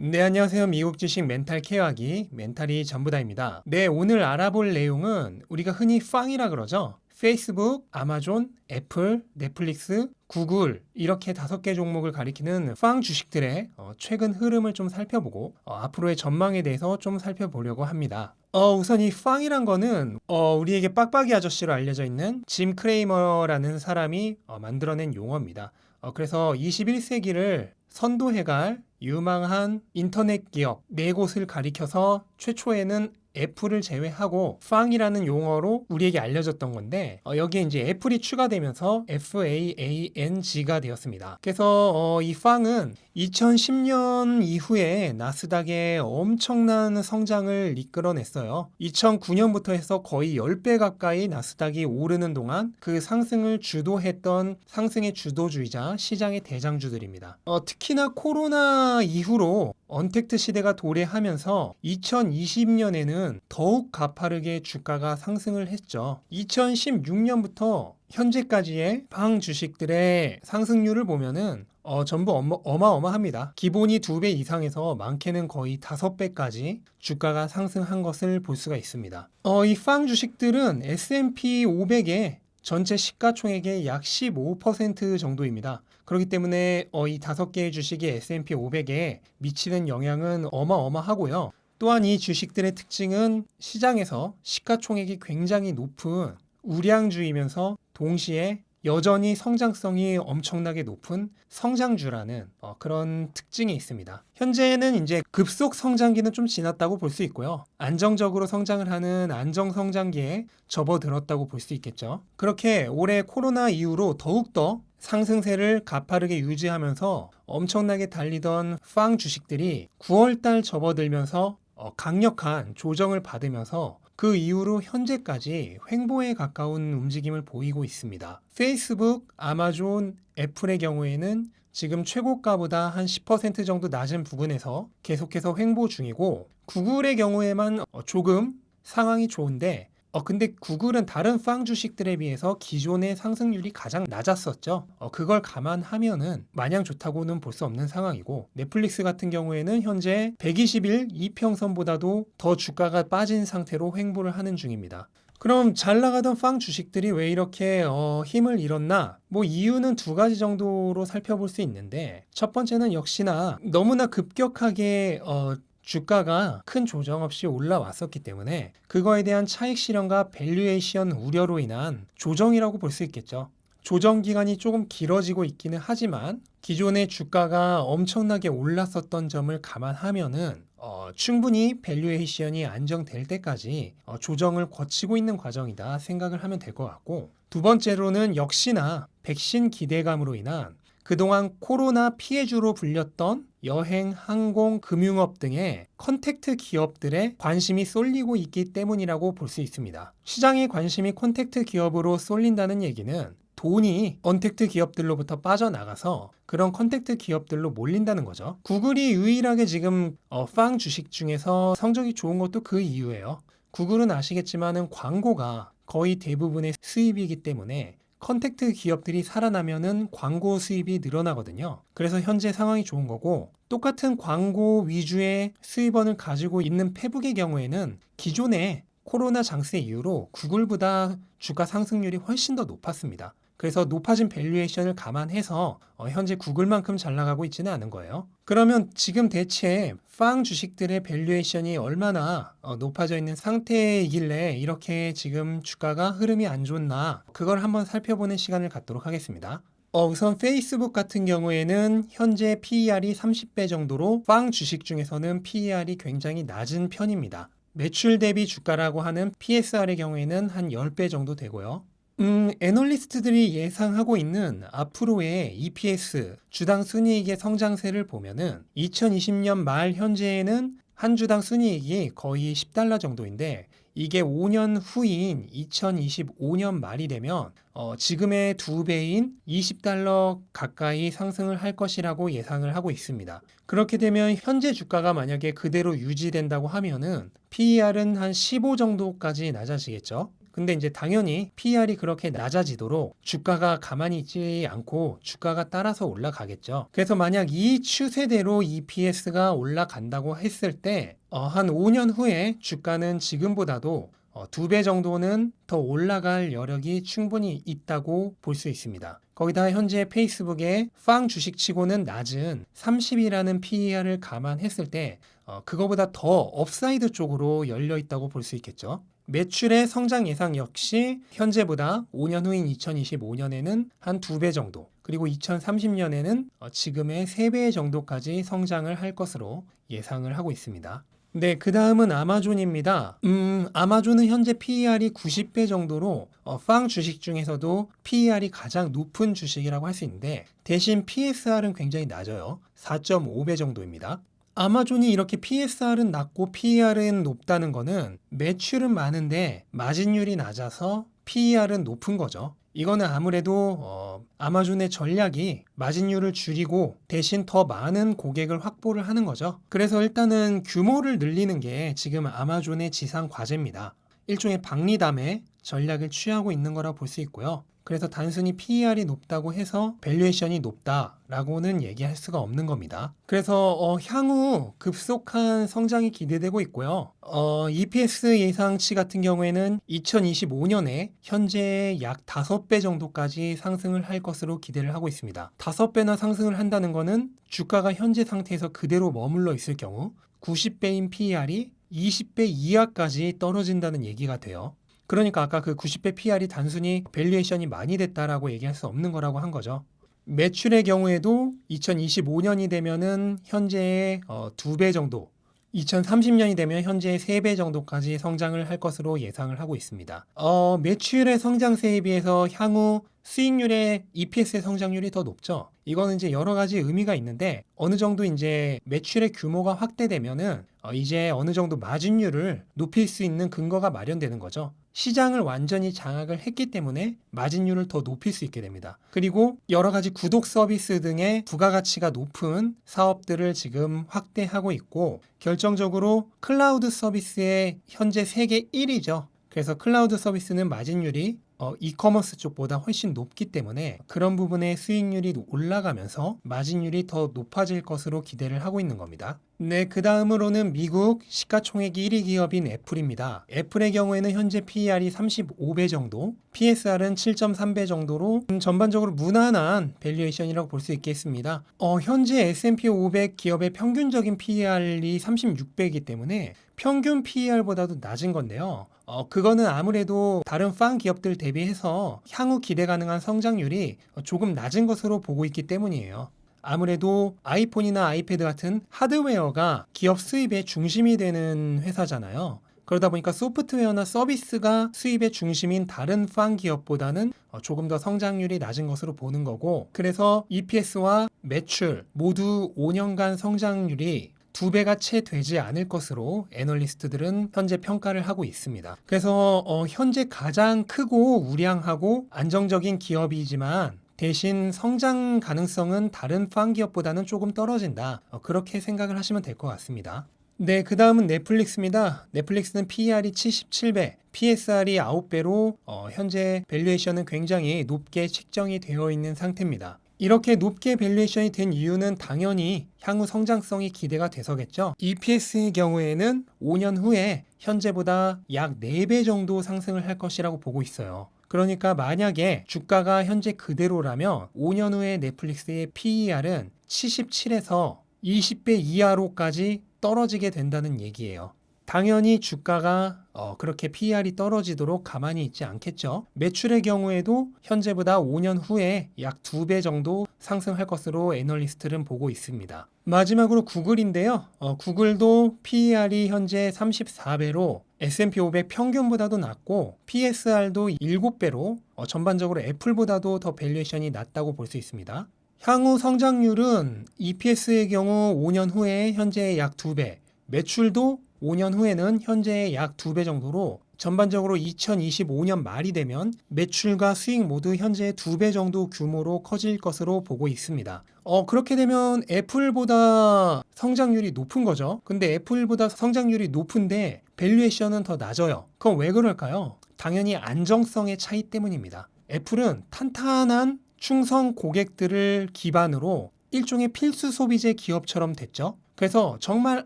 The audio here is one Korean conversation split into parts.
네, 안녕하세요. 미국 주식 멘탈 케어하기 멘탈이 전부다입니다. 네, 오늘 알아볼 내용은 우리가 흔히 팡이라 그러죠. 페이스북, 아마존, 애플, 넷플릭스, 구글 이렇게 다섯 개 종목을 가리키는 팡 주식들의 어, 최근 흐름을 좀 살펴보고 어, 앞으로의 전망에 대해서 좀 살펴보려고 합니다. 어, 우선 이 팡이란 거는 어, 우리에게 빡빡이 아저씨로 알려져 있는 짐 크레이머라는 사람이 어, 만들어낸 용어입니다. 어, 그래서 21세기를 선도해갈 유망한 인터넷 기업 네 곳을 가리켜서 최초에는 애플을 제외하고 팡이라는 용어로 우리에게 알려졌던 건데 어, 여기에 이제 애플이 추가되면서 FAANG가 되었습니다. 그래서 어, 이 팡은 2010년 이후에 나스닥의 엄청난 성장을 이끌어냈어요. 2009년부터 해서 거의 10배 가까이 나스닥이 오르는 동안 그 상승을 주도했던 상승의 주도주의자 시장의 대장주들입니다. 어, 특히나 코로나 이후로 언택트 시대가 도래하면서 2020년에는 더욱 가파르게 주가가 상승을 했죠. 2016년부터 현재까지의 방 주식들의 상승률을 보면은 어, 전부 어마, 어마어마합니다. 기본이 두배 이상에서 많게는 거의 다섯 배까지 주가가 상승한 것을 볼 수가 있습니다. 어, 이팡 주식들은 S&P 500의 전체 시가총액의 약 15% 정도입니다. 그렇기 때문에 어, 이 다섯 개의 주식이 S&P 500에 미치는 영향은 어마어마하고요. 또한 이 주식들의 특징은 시장에서 시가총액이 굉장히 높은 우량주이면서 동시에 여전히 성장성이 엄청나게 높은 성장주라는 어, 그런 특징이 있습니다. 현재는 이제 급속 성장기는 좀 지났다고 볼 수 있고요. 안정적으로 성장을 하는 안정 성장기에 접어들었다고 볼 수 있겠죠. 그렇게 올해 코로나 이후로 더욱더 상승세를 가파르게 유지하면서 엄청나게 달리던 팡 주식들이 9월달 접어들면서 어, 강력한 조정을 받으면서 그 이후로 현재까지 횡보에 가까운 움직임을 보이고 있습니다. 페이스북, 아마존, 애플의 경우에는 지금 최고가보다 한 10% 정도 낮은 부분에서 계속해서 횡보 중이고 구글의 경우에만 어, 조금 상황이 좋은데 어, 근데 구글은 다른 팡 주식들에 비해서 기존의 상승률이 가장 낮았었죠. 어, 그걸 감안하면은 마냥 좋다고는 볼 수 없는 상황이고 넷플릭스 같은 경우에는 현재 120일 이평선보다도 더 주가가 빠진 상태로 횡보를 하는 중입니다. 그럼 잘 나가던 팡 주식들이 왜 이렇게 어, 힘을 잃었나? 뭐 이유는 두 가지 정도로 살펴볼 수 있는데 첫 번째는 역시나 너무나 급격하게 어, 주가가 큰 조정 없이 올라왔었기 때문에 그거에 대한 차익 실현과 밸류에이션 우려로 인한 조정이라고 볼 수 있겠죠. 조정 기간이 조금 길어지고 있기는 하지만 기존의 주가가 엄청나게 올랐었던 점을 감안하면은 어, 충분히 밸류에이션이 안정될 때까지 어, 조정을 거치고 있는 과정이다 생각을 하면 될 것 같고 두 번째로는 역시나 백신 기대감으로 인한 그동안 코로나 피해주로 불렸던 여행, 항공, 금융업 등의 컨택트 기업들의 관심이 쏠리고 있기 때문이라고 볼 수 있습니다. 시장의 관심이 컨택트 기업으로 쏠린다는 얘기는 돈이 언택트 기업들로부터 빠져나가서 그런 컨택트 기업들로 몰린다는 거죠. 구글이 유일하게 지금 어, 팡 주식 중에서 성적이 좋은 것도 그 이유예요. 구글은 아시겠지만은 광고가 거의 대부분의 수입이기 때문에 컨택트 기업들이 살아나면은 광고 수입이 늘어나거든요. 그래서 현재 상황이 좋은 거고 똑같은 광고 위주의 수입원을 가지고 있는 페북의 경우에는 기존의 코로나 장세 이후로 구글보다 주가 상승률이 훨씬 더 높았습니다. 그래서 높아진 밸류에이션을 감안해서 어, 현재 구글만큼 잘 나가고 있지는 않은 거예요. 그러면 지금 대체 팡 주식들의 밸류에이션이 얼마나 어, 높아져 있는 상태이길래 이렇게 지금 주가가 흐름이 안 좋나 그걸 한번 살펴보는 시간을 갖도록 하겠습니다. 어, 우선 페이스북 같은 경우에는 현재 PER이 30배 정도로 팡 주식 중에서는 PER이 굉장히 낮은 편입니다. 매출 대비 주가라고 하는 PSR의 경우에는 한 10배 정도 되고요. 음, 애널리스트들이 예상하고 있는 앞으로의 EPS, 주당 순이익의 성장세를 보면은 2020년 말 현재에는 한 주당 순이익이 거의 10달러 정도인데 이게 5년 후인 2025년 말이 되면 어, 지금의 두 배인 20달러 가까이 상승을 할 것이라고 예상을 하고 있습니다. 그렇게 되면 현재 주가가 만약에 그대로 유지된다고 하면은 PER은 한 15 정도까지 낮아지겠죠. 근데 이제 당연히 PER이 그렇게 낮아지도록 주가가 가만히 있지 않고 주가가 따라서 올라가겠죠. 그래서 만약 이 추세대로 EPS가 올라간다고 했을 때, 어, 한 5년 후에 주가는 지금보다도 어, 두배 정도는 더 올라갈 여력이 충분히 있다고 볼 수 있습니다. 거기다 현재 페이스북의 팡 주식치고는 낮은 30이라는 PER을 감안했을 때 어, 그거보다 더 업사이드 쪽으로 열려 있다고 볼 수 있겠죠. 매출의 성장 예상 역시 현재보다 5년 후인 2025년에는 한 두 배 정도, 그리고 2030년에는 어, 지금의 3배 정도까지 성장을 할 것으로 예상을 하고 있습니다. 네, 그 다음은 아마존입니다. 음, 아마존은 현재 PER이 90배 정도로 어, 팡 주식 중에서도 PER이 가장 높은 주식이라고 할 수 있는데 대신 PSR은 굉장히 낮아요. 4.5배 정도입니다. 아마존이 이렇게 PSR은 낮고 PER은 높다는 거는 매출은 많은데 마진율이 낮아서 PER은 높은 거죠. 이거는 아무래도 어, 아마존의 전략이 마진율을 줄이고 대신 더 많은 고객을 확보를 하는 거죠. 그래서 일단은 규모를 늘리는 게 지금 아마존의 지상 과제입니다. 일종의 박리담의 전략을 취하고 있는 거라 볼 수 있고요. 그래서 단순히 PER이 높다고 해서 밸류에이션이 높다라고는 얘기할 수가 없는 겁니다. 그래서 어, 향후 급속한 성장이 기대되고 있고요. 어, EPS 예상치 같은 경우에는 2025년에 현재 약 5배 정도까지 상승을 할 것으로 기대를 하고 있습니다. 5배나 상승을 한다는 것은 주가가 현재 상태에서 그대로 머물러 있을 경우 90배인 PER이 20배 이하까지 떨어진다는 얘기가 돼요. 그러니까 아까 그 90배 PR이 단순히 밸류에이션이 많이 됐다라고 얘기할 수 없는 거라고 한 거죠. 매출의 경우에도 2025년이 되면은 현재의 어, 2배 정도, 2030년이 되면 현재의 3배 정도까지 성장을 할 것으로 예상을 하고 있습니다. 어, 매출의 성장세에 비해서 향후 수익률의 EPS의 성장률이 더 높죠. 이거는 이제 여러 가지 의미가 있는데 어느 정도 이제 매출의 규모가 확대되면은 어, 이제 어느 정도 마진율을 높일 수 있는 근거가 마련되는 거죠. 시장을 완전히 장악을 했기 때문에 마진율을 더 높일 수 있게 됩니다. 그리고 여러 가지 구독 서비스 등의 부가가치가 높은 사업들을 지금 확대하고 있고 결정적으로 클라우드 서비스의 현재 세계 1위죠. 그래서 클라우드 서비스는 마진율이 어, 이커머스 쪽보다 훨씬 높기 때문에 그런 부분의 수익률이 올라가면서 마진율이 더 높아질 것으로 기대를 하고 있는 겁니다. 네, 그 다음으로는 미국 시가총액 1위 기업인 애플입니다. 애플의 경우에는 현재 PER이 35배 정도, PSR은 7.3배 정도로 음, 전반적으로 무난한 밸류에이션이라고 볼 수 있겠습니다. 어, 현재 S&P 500 기업의 평균적인 PER이 36배이기 때문에 평균 PER보다도 낮은 건데요. 어, 그거는 아무래도 다른 팡 기업들 대비해서 향후 기대 가능한 성장률이 조금 낮은 것으로 보고 있기 때문이에요. 아무래도 아이폰이나 아이패드 같은 하드웨어가 기업 수입의 중심이 되는 회사잖아요. 그러다 보니까 소프트웨어나 서비스가 수입의 중심인 다른 팡 기업보다는 어, 조금 더 성장률이 낮은 것으로 보는 거고, 그래서 EPS와 매출 모두 5년간 성장률이 두 배가 채 되지 않을 것으로 애널리스트들은 현재 평가를 하고 있습니다. 그래서 어, 현재 가장 크고 우량하고 안정적인 기업이지만 대신 성장 가능성은 다른 팡 기업보다는 조금 떨어진다. 어, 그렇게 생각을 하시면 될 것 같습니다. 네, 그 다음은 넷플릭스입니다. 넷플릭스는 PER이 77배, PSR이 9배로 어, 현재 밸류에이션은 굉장히 높게 책정이 되어 있는 상태입니다. 이렇게 높게 밸류에이션이 된 이유는 당연히 향후 성장성이 기대가 돼서겠죠. EPS의 경우에는 5년 후에 현재보다 약 4배 정도 상승을 할 것이라고 보고 있어요. 그러니까 만약에 주가가 현재 그대로라면 5년 후에 넷플릭스의 PER은 77에서 20배 이하로까지 떨어지게 된다는 얘기예요. 당연히 주가가 어, 그렇게 PER이 떨어지도록 가만히 있지 않겠죠. 매출의 경우에도 현재보다 5년 후에 약 2배 정도 상승할 것으로 애널리스트는 보고 있습니다. 마지막으로 구글인데요. 어, 구글도 PER이 현재 34배로 S&P 500 평균보다도 낮고 PSR도 7배로 어, 전반적으로 애플보다도 더 밸류에이션이 낮다고 볼 수 있습니다. 향후 성장률은 EPS의 경우 5년 후에 현재 약 2배, 매출도 5년 후에는 현재의 약 2배 정도로 전반적으로 2025년 말이 되면 매출과 수익 모두 현재 2배 정도 규모로 커질 것으로 보고 있습니다. 어, 그렇게 되면 애플보다 성장률이 높은 거죠. 근데 애플보다 성장률이 높은데 밸류에이션은 더 낮아요. 그건 왜 그럴까요? 당연히 안정성의 차이 때문입니다. 애플은 탄탄한 충성 고객들을 기반으로 일종의 필수 소비재 기업처럼 됐죠. 그래서 정말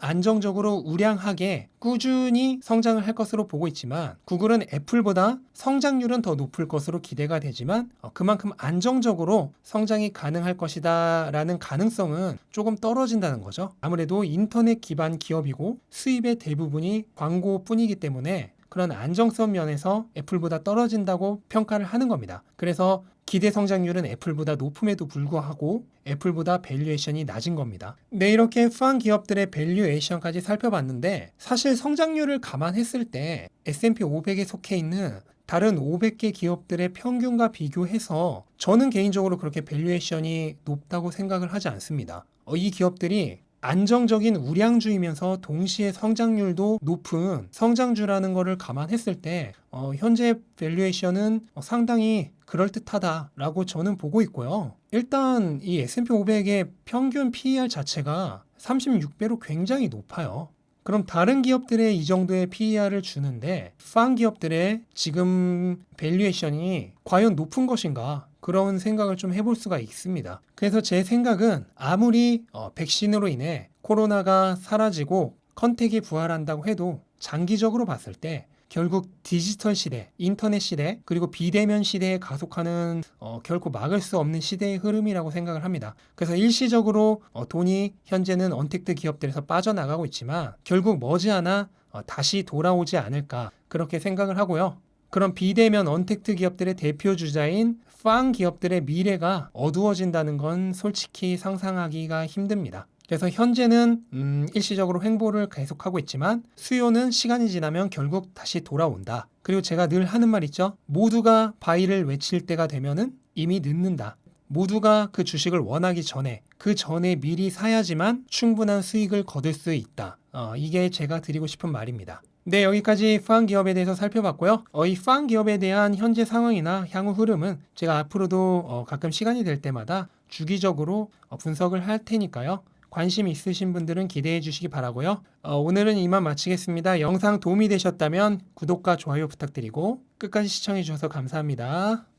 안정적으로 우량하게 꾸준히 성장을 할 것으로 보고 있지만 구글은 애플보다 성장률은 더 높을 것으로 기대가 되지만 어, 그만큼 안정적으로 성장이 가능할 것이다 라는 가능성은 조금 떨어진다는 거죠. 아무래도 인터넷 기반 기업이고 수입의 대부분이 광고뿐이기 때문에 그런 안정성 면에서 애플보다 떨어진다고 평가를 하는 겁니다. 그래서 기대 성장률은 애플보다 높음에도 불구하고 애플보다 밸류에이션이 낮은 겁니다. 네, 이렇게 푸한 기업들의 밸류에이션까지 살펴봤는데 사실 성장률을 감안했을 때 S&P 500에 속해 있는 다른 500개 기업들의 평균과 비교해서 저는 개인적으로 그렇게 밸류에이션이 높다고 생각을 하지 않습니다. 어, 이 기업들이 안정적인 우량주이면서 동시에 성장률도 높은 성장주라는 것을 감안했을 때 어, 현재 밸류에이션은 어, 상당히 그럴듯하다라고 저는 보고 있고요. 일단 이 S&P 500의 평균 PER 자체가 36배로 굉장히 높아요. 그럼 다른 기업들의 이 정도의 PER을 주는데 팡 기업들의 지금 밸류에이션이 과연 높은 것인가 그런 생각을 좀 해볼 수가 있습니다. 그래서 제 생각은 아무리 어, 백신으로 인해 코로나가 사라지고 컨택이 부활한다고 해도 장기적으로 봤을 때 결국 디지털 시대, 인터넷 시대, 그리고 비대면 시대에 가속하는 어, 결코 막을 수 없는 시대의 흐름이라고 생각을 합니다. 그래서 일시적으로 어, 돈이 현재는 언택트 기업들에서 빠져나가고 있지만 결국 머지않아 어, 다시 돌아오지 않을까 그렇게 생각을 하고요. 그런 비대면 언택트 기업들의 대표 주자인 팡 기업들의 미래가 어두워진다는 건 솔직히 상상하기가 힘듭니다. 그래서 현재는 음, 일시적으로 횡보를 계속하고 있지만 수요는 시간이 지나면 결국 다시 돌아온다. 그리고 제가 늘 하는 말 있죠. 모두가 바이를 외칠 때가 되면은 이미 늦는다. 모두가 그 주식을 원하기 전에 그 전에 미리 사야지만 충분한 수익을 거둘 수 있다. 어, 이게 제가 드리고 싶은 말입니다. 네, 여기까지 팡 기업에 대해서 살펴봤고요. 어, 이팡 기업에 대한 현재 상황이나 향후 흐름은 제가 앞으로도 어, 가끔 시간이 될 때마다 주기적으로 어, 분석을 할 테니까요. 관심 있으신 분들은 기대해 주시기 바라고요. 어, 오늘은 이만 마치겠습니다. 영상 도움이 되셨다면 구독과 좋아요 부탁드리고 끝까지 시청해 주셔서 감사합니다.